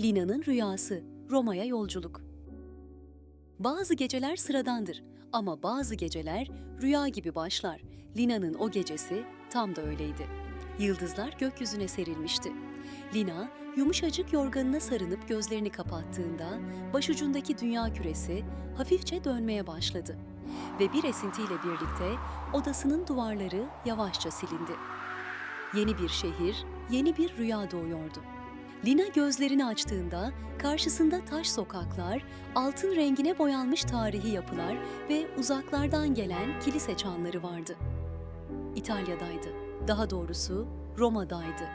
Lina'nın rüyası, Roma'ya yolculuk. Bazı geceler sıradandır ama bazı geceler rüya gibi başlar. Lina'nın o gecesi tam da öyleydi. Yıldızlar gökyüzüne serilmişti. Lina yumuşacık yorganına sarınıp gözlerini kapattığında başucundaki dünya küresi hafifçe dönmeye başladı. Ve bir esintiyle birlikte odasının duvarları yavaşça silindi. Yeni bir şehir, yeni bir rüya doğuyordu. Lina gözlerini açtığında karşısında taş sokaklar, altın rengine boyanmış tarihi yapılar ve uzaklardan gelen kilise çanları vardı. İtalya'daydı. Daha doğrusu Roma'daydı.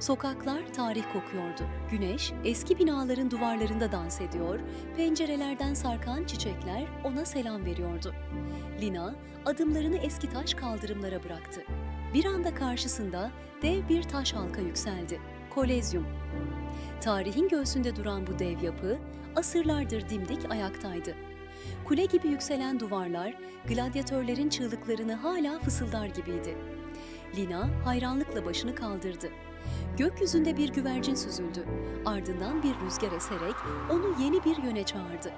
Sokaklar tarih kokuyordu. Güneş eski binaların duvarlarında dans ediyor, pencerelerden sarkan çiçekler ona selam veriyordu. Lina adımlarını eski taş kaldırımlara bıraktı. Bir anda karşısında dev bir taş halka yükseldi. Kolezyum. Tarihin göğsünde duran bu dev yapı asırlardır dimdik ayaktaydı. Kule gibi yükselen duvarlar gladyatörlerin çığlıklarını hala fısıldar gibiydi. Lina hayranlıkla başını kaldırdı. Gökyüzünde bir güvercin süzüldü. Ardından bir rüzgar eserek onu yeni bir yöne çağırdı.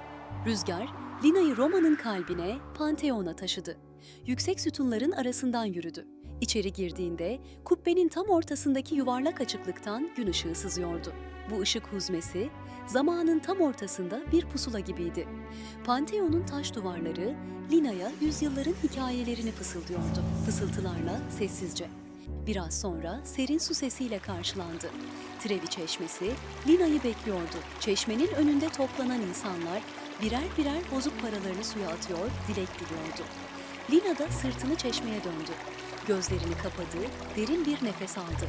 Rüzgar, Lina'yı Roma'nın kalbine, Pantheon'a taşıdı. Yüksek sütunların arasından yürüdü. İçeri girdiğinde kubbenin tam ortasındaki yuvarlak açıklıktan gün ışığı sızıyordu. Bu ışık huzmesi zamanın tam ortasında bir pusula gibiydi. Pantheon'un taş duvarları Lina'ya yüzyılların hikayelerini fısıldıyordu. Fısıltılarla sessizce. Biraz sonra serin su sesiyle karşılandı. Trevi Çeşmesi Lina'yı bekliyordu. Çeşmenin önünde toplanan insanlar birer birer bozuk paralarını suya atıyor, dilek diliyordu. Lina da sırtını çeşmeye döndü. Gözlerini kapadı, derin bir nefes aldı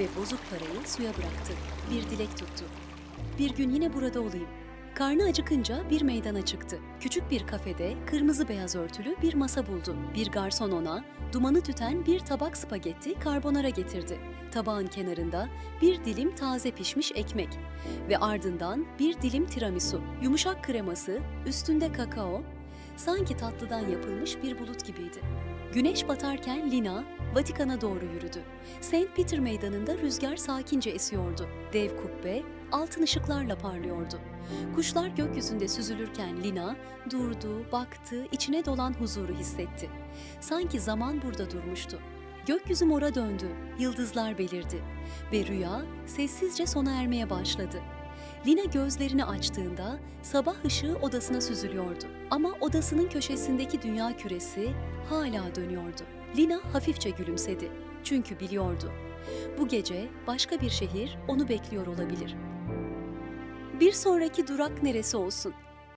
ve bozuk parayı suya bıraktı. Bir dilek tuttu. Bir gün yine burada olayım. Karnı acıkınca bir meydana çıktı. Küçük bir kafede kırmızı beyaz örtülü bir masa buldu. Bir garson ona dumanı tüten bir tabak spagetti karbonara getirdi. Tabağın kenarında bir dilim taze pişmiş ekmek ve ardından bir dilim tiramisu. Yumuşak kreması, üstünde kakao, sanki tatlıdan yapılmış bir bulut gibiydi. Güneş batarken Lina Vatikan'a doğru yürüdü. St. Peter Meydanı'nda rüzgar sakince esiyordu. Dev kubbe altın ışıklarla parlıyordu. Kuşlar gökyüzünde süzülürken Lina durdu, baktı, içine dolan huzuru hissetti. Sanki zaman burada durmuştu. Gökyüzü mora döndü, yıldızlar belirdi ve rüya sessizce sona ermeye başladı. Lina gözlerini açtığında sabah ışığı odasına süzülüyordu. Ama odasının köşesindeki dünya küresi hala dönüyordu. Lina hafifçe gülümsedi. Çünkü biliyordu. Bu gece başka bir şehir onu bekliyor olabilir. Bir sonraki durak neresi olsun?